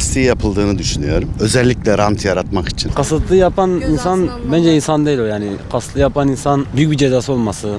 kasti yapıldığını düşünüyorum. Özellikle rant yaratmak için. Kasıtlı yapan Gözaltına insan bence insan değil o yani. Kasıtlı yapan insan büyük bir cezası olması.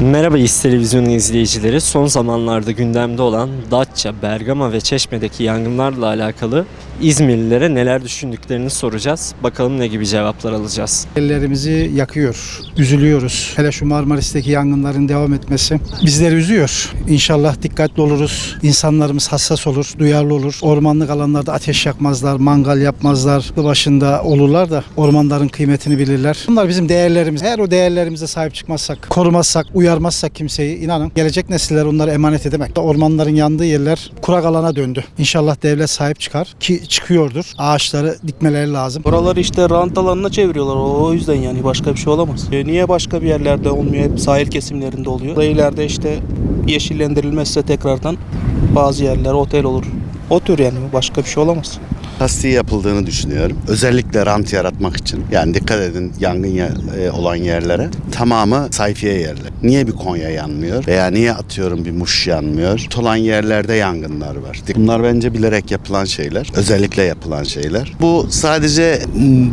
Merhaba İz Televizyonu izleyicileri. Son zamanlarda gündemde olan Datça, Bergama ve Çeşme'deki yangınlarla alakalı İzmirlilere neler düşündüklerini soracağız. Bakalım ne gibi cevaplar alacağız. Ellerimizi yakıyor. Üzülüyoruz. Hele şu Marmaris'teki yangınların devam etmesi bizleri üzüyor. İnşallah dikkatli oluruz. İnsanlarımız hassas olur, duyarlı olur. Ormanlık alanlarda ateş yakmazlar, mangal yapmazlar. Başında olurlar da ormanların kıymetini bilirler. Bunlar bizim değerlerimiz. Eğer o değerlerimize sahip çıkmazsak, korumazsak, uyarmazsak kimseyi inanın gelecek nesiller onları emanet edemek. Ormanların yandığı yerler kurak alana döndü. İnşallah devlet sahip çıkar ki çıkıyordur. Ağaçları dikmeleri lazım. Oraları işte rant alanına çeviriyorlar. O yüzden yani başka bir şey olamaz. E, niye başka bir yerlerde olmuyor? Hep sahil kesimlerinde oluyor. İleride işte yeşillendirilmezse tekrardan bazı yerler otel olur. O tür yani başka bir şey olamaz. Kasti yapıldığını düşünüyorum. Özellikle rant yaratmak için. Yani dikkat edin yangın ya- e, olan yerlere. Tamamı sayfiye yerler. Niye bir Konya yanmıyor? Veya niye atıyorum bir Muş yanmıyor? Olan yerlerde yangınlar var. Bunlar bence bilerek yapılan şeyler. Özellikle yapılan şeyler. Bu sadece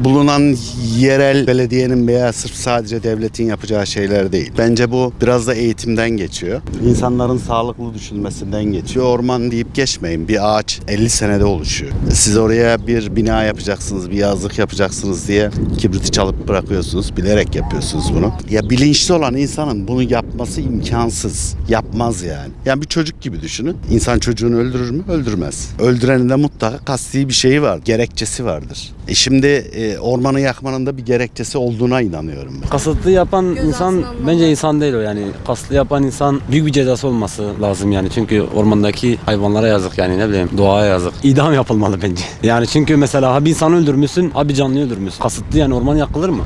bulunan yerel belediyenin veya sırf sadece devletin yapacağı şeyler değil. Bence bu biraz da eğitimden geçiyor. İnsanların sağlıklı düşünmesinden geçiyor. Orman deyip geçmeyin. Bir ağaç 50 senede oluşuyor. Siz oraya bir bina yapacaksınız, bir yazlık yapacaksınız diye kibriti çalıp bırakıyorsunuz. Bilerek yapıyorsunuz bunu. Ya bilinçli olan insanın bunu yapması imkansız. Yapmaz yani. Yani bir çocuk gibi düşünün. İnsan çocuğunu öldürür mü? Öldürmez. Öldürenin de mutlaka kasti bir şeyi var. Gerekçesi vardır. E şimdi e, ormanı yakmanın da bir gerekçesi olduğuna inanıyorum ben. Kasıtlı yapan Gözaltına insan bence insan değil o yani. Kasıtlı yapan insan büyük bir cezası olması lazım yani. Çünkü ormandaki hayvanlara yazık yani ne bileyim doğaya yazık. İdam yapılmalı bence. Yani çünkü mesela ha bir insan öldürmüşsün ha bir canlı öldürmüşsün. Kasıtlı yani orman yakılır mı?